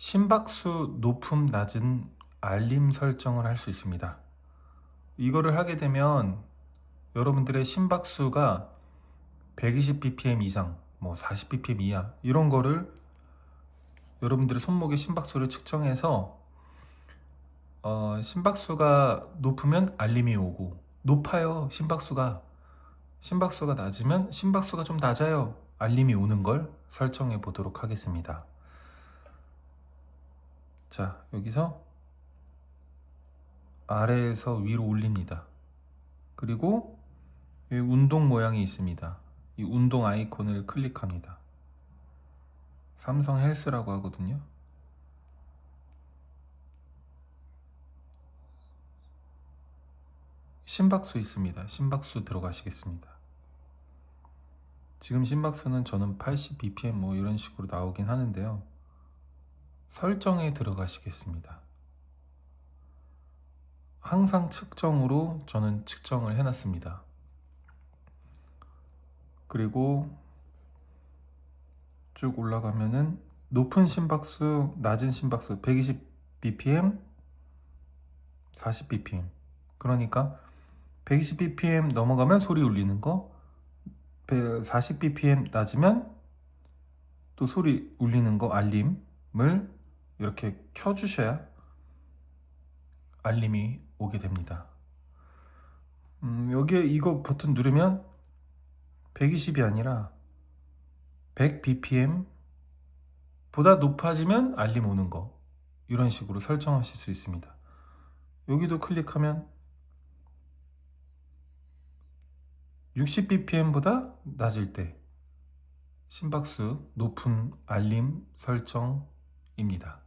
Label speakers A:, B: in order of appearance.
A: 심박수 높음 낮은 알림 설정을 할 수 있습니다. 이거를 하게 되면 여러분들의 심박수가 120bpm 이상, 뭐 40bpm 이하 이런 거를 여러분들의 손목의 심박수를 측정해서 어, 심박수가 높으면 알림이 오고 높아요 심박수가 심박수가 낮으면 심박수가 좀 낮아요 알림이 오는 걸 설정해 보도록 하겠습니다. 자 여기서 아래에서 위로 올립니다. 그리고 운동 모양이 있습니다. 이 운동 아이콘을 클릭합니다. 삼성 헬스라고 하거든요. 심박수 있습니다. 심박수 들어가시겠습니다. 지금 심박수는 저는 80bpm 뭐 이런 식으로 나오긴 하는데요. 설정에 들어가시겠습니다. 항상 측정으로 저는 측정을 해놨습니다. 그리고 쭉 올라가면은 높은 심박수, 낮은 심박수 120bpm, 40bpm. 그러니까 120bpm 넘어가면 소리 울리는 거, 40bpm 낮으면 또 소리 울리는 거 알림을 이렇게 켜주셔야 알림이 오게 됩니다. 음, 여기에 이거 버튼 누르면 120이 아니라 100bpm 보다 높아지면 알림 오는 거 이런 식으로 설정하실 수 있습니다. 여기도 클릭하면 60bpm보다 낮을 때 심박수 높은 알림 설정입니다.